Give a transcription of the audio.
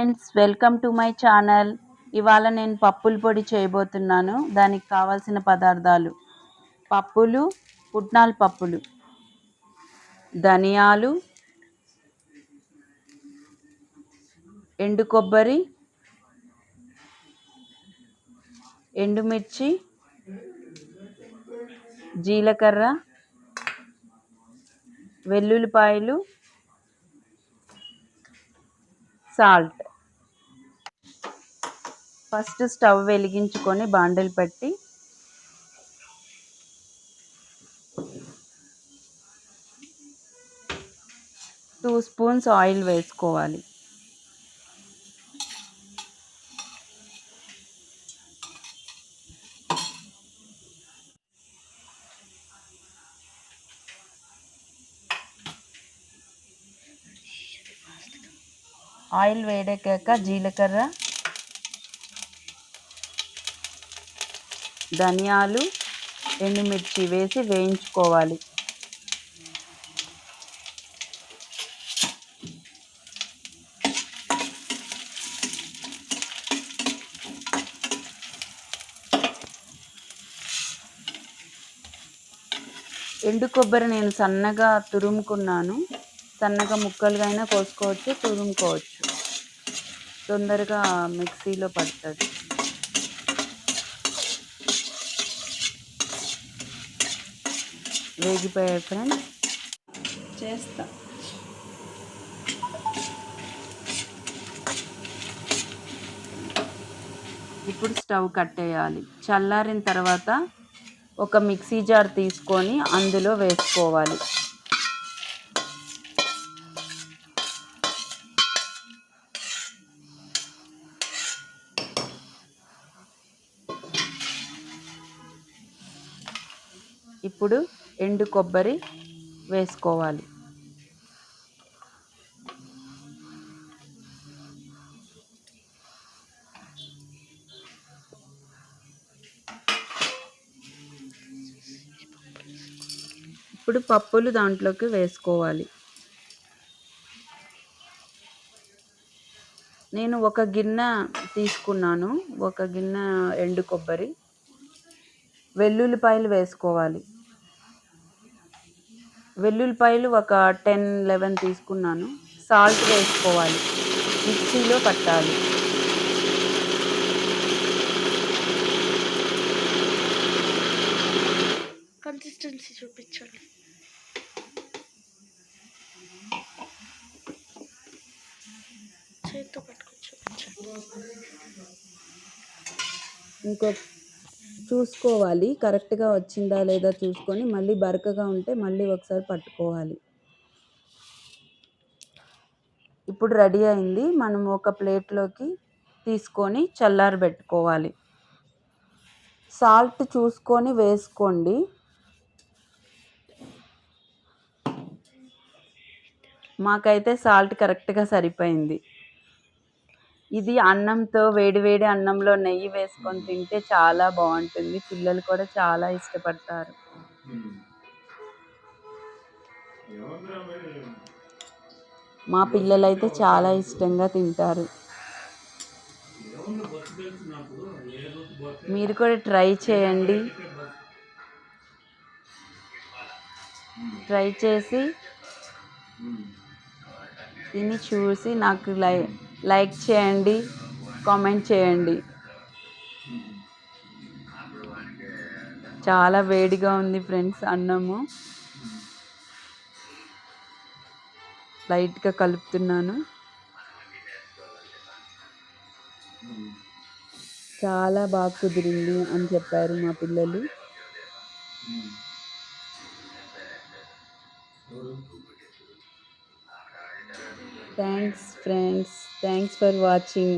Friends welcome to my channel ఇవాళ నేను పప్పుల పొడి చేయబోతున్నాను. దానికి కావాల్సిన పదార్థాలు పప్పులు పుట్నాల పప్పులు ధనియాలు ఎండు కొబ్బరి ఎండుమిర్చి జీలకర్ర వెల్లుల్లిపాయలు సాల్ట్. ఫస్ట్ స్టవ్ వెలిగించుకొని బాండలు పెట్టి టూ స్పూన్స్ ఆయిల్ వేసుకోవాలి. ఆయిల్ వేడెక్కాక జీలకర్ర ధనియాలు ఎండుమిర్చి వేసి వేయించుకోవాలి. ఎండు కొబ్బరి నేను సన్నగా తురుముకున్నాను. సన్నగా ముక్కలుగా అయినా కోసుకోవచ్చు తురుముకోవచ్చు. తొందరగా మిక్సీలో పడుతుంది. వేగిపోయాయి ఫ్రెండ్స్ చేస్తా. ఇప్పుడు స్టవ్ కట్టేయాలి. చల్లారిన తర్వాత ఒక మిక్సీ జార్ తీసుకొని అందులో వేసుకోవాలి. ఇప్పుడు ఎండు కొబ్బరి వేసుకోవాలి. ఇప్పుడు పప్పులు దాంట్లోకి వేసుకోవాలి. నేను ఒక గిన్నె తీసుకున్నాను. ఒక గిన్నె ఎండు కొబ్బరి. వెల్లుల్లిపాయలు వేసుకోవాలి. వెల్లుల్లిపాయలు ఒక టెన్ లెవెన్ తీసుకున్నాను. సాల్ట్ వేసుకోవాలి. మిక్సీలో పట్టాలి. కన్సిస్టెన్సీ చూపించండి. చేతితో పట్టుకొని చూపించండి. ఇంకో చూసుకోవాలి. కరెక్ట్గా వచ్చిందా లేదా చూసుకొని మళ్ళీ బరకగా ఉంటే మళ్ళీ ఒకసారి పట్టుకోవాలి. ఇప్పుడు రెడీ అయింది. మనం ఒక ప్లేట్లోకి తీసుకొని చల్లారబెట్టుకోవాలి సాల్ట్ చూసుకొని వేసుకోండి. మాకైతే సాల్ట్ కరెక్ట్గా సరిపోయింది. ఇది అన్నంతో వేడి వేడి అన్నంలో నెయ్యి వేసుకొని తింటే చాలా బాగుంటుంది. పిల్లలు కూడా చాలా ఇష్టపడతారు. మా పిల్లలైతే చాలా ఇష్టంగా తింటారు. మీరు కూడా ట్రై చేయండి. ట్రై చేసి తిని చూసి నాకు లై లైక్ చేయండి కామెంట్ చేయండి. చాలా వేడిగా ఉంది ఫ్రెండ్స్ అన్నము. లైట్గా కలుపుతున్నాను. చాలా బాగా కుదిరింది అని చెప్పారు మా పిల్లలు. thanks friends. Thanks for watching.